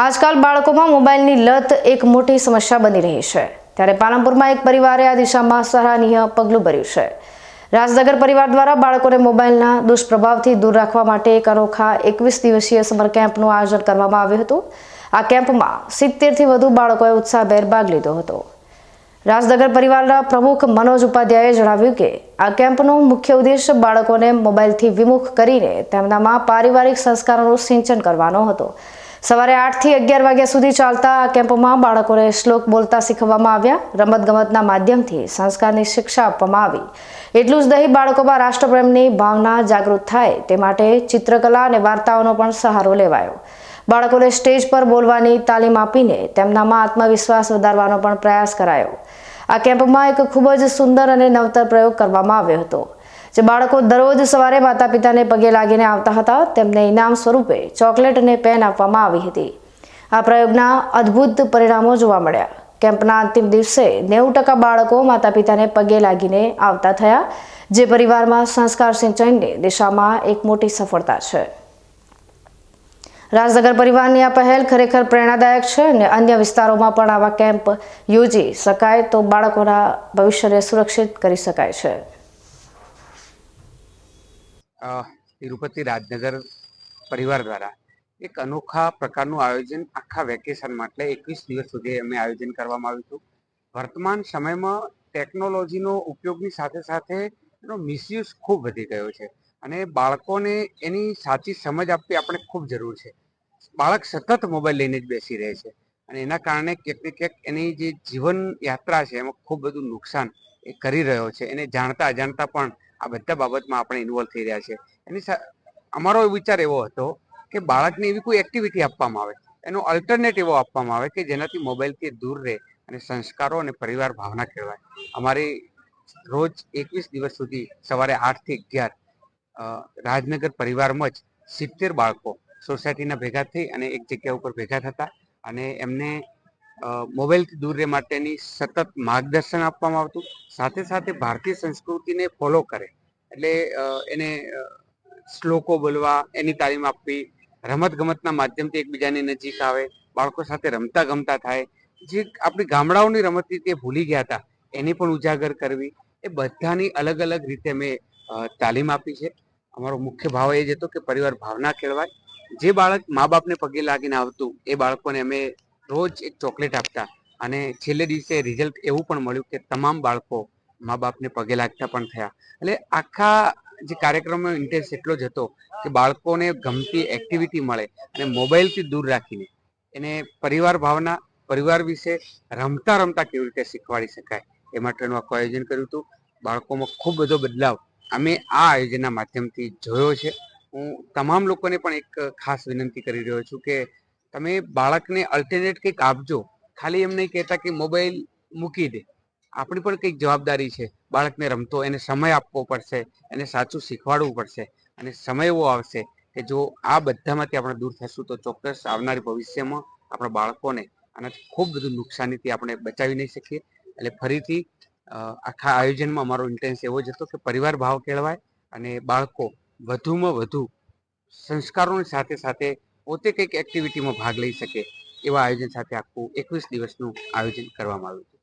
આજકાલ બાળકોમાં મોબાઈલની લત એક મોટી સમસ્યા બની રહી છે. ત્યારે પાલનપુરમાં એક પરિવારે આ દિશામાં સરાહનીય પગલું ભર્યું છે. રાજનગર પરિવાર દ્વારા બાળકોને મોબાઈલના દુષ્પ્રભાવથી દૂર રાખવા માટે એક અનોખા એકવીસ દિવસીય સમર કેમ્પનું આયોજન કરવામાં આવ્યું હતું. આ કેમ્પમાં સિત્તેરથી વધુ બાળકોએ ઉત્સાહભેર ભાગ લીધો હતો. રાજનગર પરિવારના પ્રમુખ મનોજ ઉપાધ્યાયે જણાવ્યું કે, આ કેમ્પનો મુખ્ય ઉદ્દેશ બાળકોને મોબાઈલથી વિમુખ કરીને તેમનામાં પારિવારિક સંસ્કારોનું સિંચન કરવાનો હતો. સવારે આઠથી અગિયાર વાગ્યા સુધી ચાલતા આ કેમ્પમાં બાળકોને શ્લોક બોલતા શીખવવામાં આવ્યા. રમતગમતના માધ્યમથી સંસ્કારની શિક્ષા આપવામાં આવી. એટલું જ નહીં, બાળકોમાં રાષ્ટ્રપ્રેમની ભાવના જાગૃત થાય તે માટે ચિત્રકલા અને વાર્તાઓનો પણ સહારો લેવાયો. બાળકોને સ્ટેજ પર બોલવાની તાલીમ આપીને તેમનામાં આત્મવિશ્વાસ વધારવાનો પણ પ્રયાસ કરાયો. આ કેમ્પમાં એક ખૂબ જ સુંદર અને નવતર પ્રયોગ કરવામાં આવ્યો હતો. જે બાળકો દરરોજ સવારે માતા પિતાને પગે લાગીને આવતા હતા, તેમને ઇનામ સ્વરૂપે ચોકલેટ અને પેન આપવામાં આવી હતી. આ પ્રયોગના અદ્ભુત પરિણામો જોવા મળ્યા. કેમ્પના અંતિમ દિવસે નેવું ટકા બાળકો માતા પિતાને પગે લાગીને આવતા થયા, જે પરિવારમાં સંસ્કાર સિંચાઈની દિશામાં એક મોટી સફળતા છે. રાજનગર પરિવારની આ પહેલ ખરેખર પ્રેરણાદાયક છે અને અન્ય વિસ્તારોમાં પણ આવા કેમ્પ યોજી શકાય તો બાળકોના ભવિષ્યને સુરક્ષિત કરી શકાય છે. તિરુપતિ રાજનગર પરિવાર દ્વારા એક અનોખા પ્રકારનું આયોજન આખા વેકેશનમાં, એટલે એકવીસ દિવસ સુધી અમે આયોજન કરવામાં આવ્યું હતું. વર્તમાન સમયમાં ટેકનોલોજીનો ઉપયોગની સાથે સાથે એનો મિસયુઝ ખૂબ વધી ગયો છે અને બાળકોને એની સાચી સમજ આપવી આપણે ખૂબ જરૂર છે. બાળક સતત મોબાઈલ લઈને જ બેસી રહે છે અને એના કારણે ક્યાંક ને ક્યાંક એની જે જીવન યાત્રા છે એમાં ખૂબ બધું નુકસાન એ કરી રહ્યો છે. એને જાણતા અજાણતા પણ આ બધા બાબતમાં આપણે ઇન્વોલ્વ થઈ રહ્યા છે. એની અમારો વિચાર એવો હતો કે બાળકને એવી કોઈ એક્ટિવિટી આપવામાં આવે, એનો અલ્ટરનેટ એવો આપવામાં આવે કે જેનાથી મોબાઈલથી દૂર રહે અને સંસ્કારો અને પરિવાર ભાવના કહેવાય અમારી રોજ એકવીસ દિવસ સુધી સવારે આઠથી અગિયાર રાજનગર પરિવારમાં જ સિત્તેર બાળકો સોસાયટીના ભેગા થઈ અને એક જગ્યા ઉપર ભેગા થતા અને એમને મોબાઈલથી દૂર રહે માટેની સતત માર્ગદર્શન આપવામાં આવતું. સાથે સાથે ભારતીય સંસ્કૃતિને ફોલો કરે. એટલે એને શ્લોકો બોલવા, એની તાલીમ આપવી રમત ગમતના માધ્યમથી એકબીજાની નજીક આવે, બાળકો સાથે રમતા ગમતા થાય. જે આપણી ગામડાઓની રમત તે ભૂલી ગયા હતા, એની પણ ઉજાગર કરવી. એ બધાની અલગ અલગ રીતે મેં તાલીમ આપી છે. અમારો મુખ્ય ભાવ એ જ હતો કે પરિવાર ભાવના કેળવાય. જે બાળક મા બાપને પગે લાગીને આવતું, એ બાળકોને અમે રોજ એક ચોકલેટ આપતા અને છેલ્લે દિવસે રિઝલ્ટ એવું પણ મળ્યું કે તમામ બાળકો મા બાપને પગે લાગતા પણ થયા. એટલે આખા જે કાર્યક્રમનો ઇન્ટરેસ્ટ એટલો જ હતો કે બાળકોને ગમતી એક્ટિવિટી મળે અને મોબાઈલથી દૂર રાખીને એને પરિવાર ભાવના, પરિવાર વિશે રમતા રમતા કેવી રીતે શીખવાડી શકાય એ માટેનું આખું આયોજન કર્યું હતું. બાળકોમાં ખૂબ બધો બદલાવ અમે આ આયોજનના માધ્યમથી જોયો છે. હું તમામ લોકોને પણ એક ખાસ વિનંતી કરી રહ્યો છું કે તમે બાળકને અલ્ટરનેટ કંઈક આપજો. ખાલી એમ નહીં કહેતા કે મોબાઈલ મૂકી દે. આપણી પણ કંઈક જવાબદારી છે. બાળકને રમતો એને સમય આપવો પડશે, એને સાચું શીખવાડવું પડશે અને સમય એવો આવશે કે જો આ બધામાંથી આપણે દૂર થશું તો ચોક્કસ આવનારી ભવિષ્યમાં આપણા બાળકોને આનાથી ખૂબ બધું નુકસાનીથી આપણે બચાવી નહીં શકીએ. એટલે ફરીથી આખા આયોજનમાં અમારો ઇન્ટેન્સ એવો જ હતો કે પરિવાર ભાવ કેળવાય અને બાળકો વધુમાં વધુ સંસ્કારોની સાથે સાથે પોતે કંઈક એક્ટિવિટીમાં ભાગ લઈ શકે એવા આયોજન સાથે આખું એકવીસ દિવસનું આયોજન કરવામાં આવ્યું હતું